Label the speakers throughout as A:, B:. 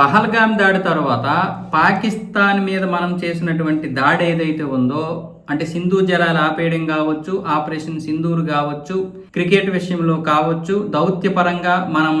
A: పహల్గామ్ దాడి తర్వాత పాకిస్తాన్ మీద మనం చేసినటువంటి దాడి ఏదైతే ఉందో అంటే సింధు జలాలు ఆపేయడం కావచ్చు ఆపరేషన్ సింధూర్ కావచ్చు క్రికెట్ విషయంలో కావచ్చు దౌత్యపరంగా మనం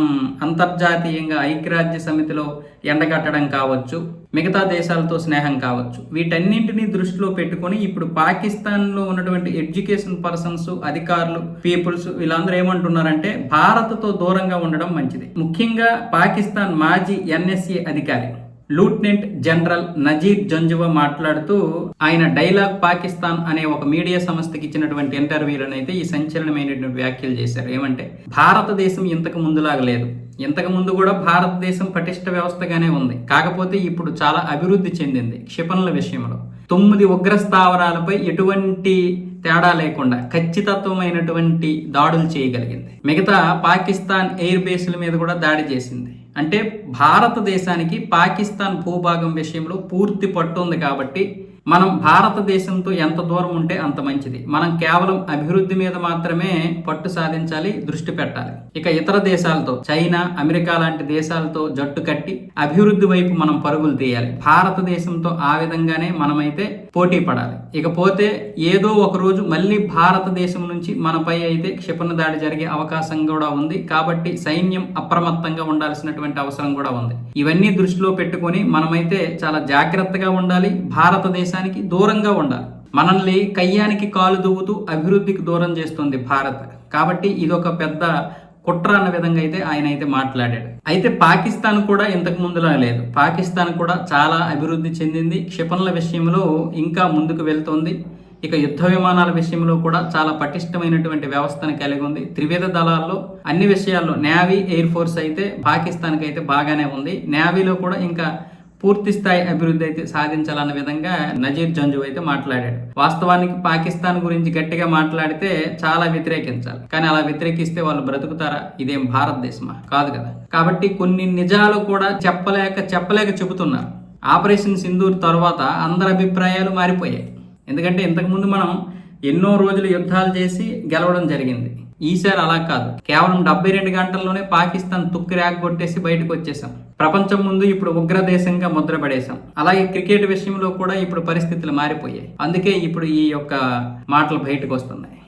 A: అంతర్జాతీయంగా ఐక్యరాజ్య సమితిలో ఎండగట్టడం కావచ్చు మిగతా దేశాలతో స్నేహం కావచ్చు. వీటన్నింటినీ దృష్టిలో పెట్టుకొని ఇప్పుడు పాకిస్తాన్లో ఉన్నటువంటి ఎడ్యుకేషన్ పర్సన్స్ అధికారులు పీపుల్స్ వీళ్ళందరూ ఏమంటున్నారంటే భారత్తో దూరంగా ఉండడం మంచిది. ముఖ్యంగా పాకిస్తాన్ మాజీ ఎన్ఎస్ఏ అధికారి. లూట్నెంట్ జనరల్ నజీబ్ జంజువా మాట్లాడుతూ ఆయన డైలాగ్ పాకిస్తాన్ అనే ఒక మీడియా సంస్థకి ఇచ్చినటువంటి ఇంటర్వ్యూలను ఈ సంచలనమైనటువంటి వ్యాఖ్యలు చేశారు. ఏమంటే భారతదేశం ఇంతకు ముందులాగా లేదు. ఇంతకు ముందు కూడా భారతదేశం పటిష్ట వ్యవస్థగానే ఉంది. కాకపోతే ఇప్పుడు చాలా అభివృద్ధి చెందింది క్షిపణుల విషయంలో. తొమ్మిది ఉగ్ర స్థావరాలపై ఎటువంటి తేడా లేకుండా ఖచ్చితత్వమైనటువంటి దాడులు చేయగలిగింది. మిగతా పాకిస్తాన్ ఎయిర్ బేస్ల మీద కూడా దాడి చేసింది. అంటే భారతదేశానికి పాకిస్తాన్ భూభాగం విషయంలో పూర్తి పట్టు ఉంది కాబట్టి మనం భారతదేశంతో ఎంత దూరం ఉంటే అంత మంచిది. మనం కేవలం అభివృద్ధి మీద మాత్రమే పట్టు సాధించాలి దృష్టి పెట్టాలి. ఇక ఇతర దేశాలతో చైనా అమెరికా లాంటి దేశాలతో జట్టు కట్టి అభివృద్ధి వైపు మనం పరుగులు తీయాలి. భారతదేశంతో ఆ విధంగానే మనమైతే పోటీ పడాలి. ఇకపోతే ఏదో ఒక రోజు మళ్ళీ భారతదేశం నుంచి మనపై అయితే క్షిపణి దాడి జరిగే అవకాశం కూడా ఉంది. కాబట్టి సైన్యం అప్రమత్తంగా ఉండాల్సినటువంటి అవసరం కూడా ఉంది. ఇవన్నీ దృష్టిలో పెట్టుకొని మనమైతే చాలా జాగ్రత్తగా ఉండాలి. భారతదేశానికి దూరంగా ఉండాలి. మనల్ని కయ్యానికి కాలు దువ్వుతూ అభివృద్ధికి దూరం చేస్తుంది భారత్. కాబట్టి ఇదొక పెద్ద కుట్ర అన్న విధంగా అయితే ఆయన అయితే మాట్లాడాడు. అయితే పాకిస్తాన్ కూడా ఇంతకు ముందులా లేదు. పాకిస్తాన్ కూడా చాలా అభివృద్ధి చెందింది. క్షిపణుల విషయంలో ఇంకా ముందుకు వెళ్తోంది. ఇక యుద్ధ విమానాల విషయంలో కూడా చాలా పటిష్టమైనటువంటి వ్యవస్థను కలిగి ఉంది. త్రివిధ దళాల్లో అన్ని విషయాల్లో నేవీ ఎయిర్ ఫోర్స్ అయితే పాకిస్తాన్కి అయితే బాగానే ఉంది. నేవీలో కూడా ఇంకా పూర్తి స్థాయి అభివృద్ధి అయితే సాధించాలన్న విధంగా నజీర్ జంజు అయితే మాట్లాడాడు. వాస్తవానికి పాకిస్తాన్ గురించి గట్టిగా మాట్లాడితే చాలా వ్యతిరేకించాలి. కానీ అలా వ్యతిరేకిస్తే వాళ్ళు బ్రతుకుతారా? ఇదేం భారతదేశమా? కాదు కదా. కాబట్టి కొన్ని నిజాలు కూడా చెప్పలేక చెప్పలేక చెబుతున్నారు. ఆపరేషన్ సింధూర్ తర్వాత అందరి అభిప్రాయాలు మారిపోయాయి. ఎందుకంటే ఇంతకుముందు మనం ఎన్నో రోజులు యుద్ధాలు చేసి గెలవడం జరిగింది. ఈసారి అలా కాదు. కేవలం డెబ్బై రెండు గంటల్లోనే పాకిస్తాన్ తుక్కు ర్యాక్ కొట్టేసి బయటకు వచ్చేసాం. ప్రపంచం ముందు ఇప్పుడు ఉగ్రదేశంగా ముద్ర పడేశాం. అలాగే క్రికెట్ విషయంలో కూడా ఇప్పుడు పరిస్థితులు మారిపోయాయి. అందుకే ఇప్పుడు ఈ యొక్క మాటలు బయటకు వస్తున్నాయి.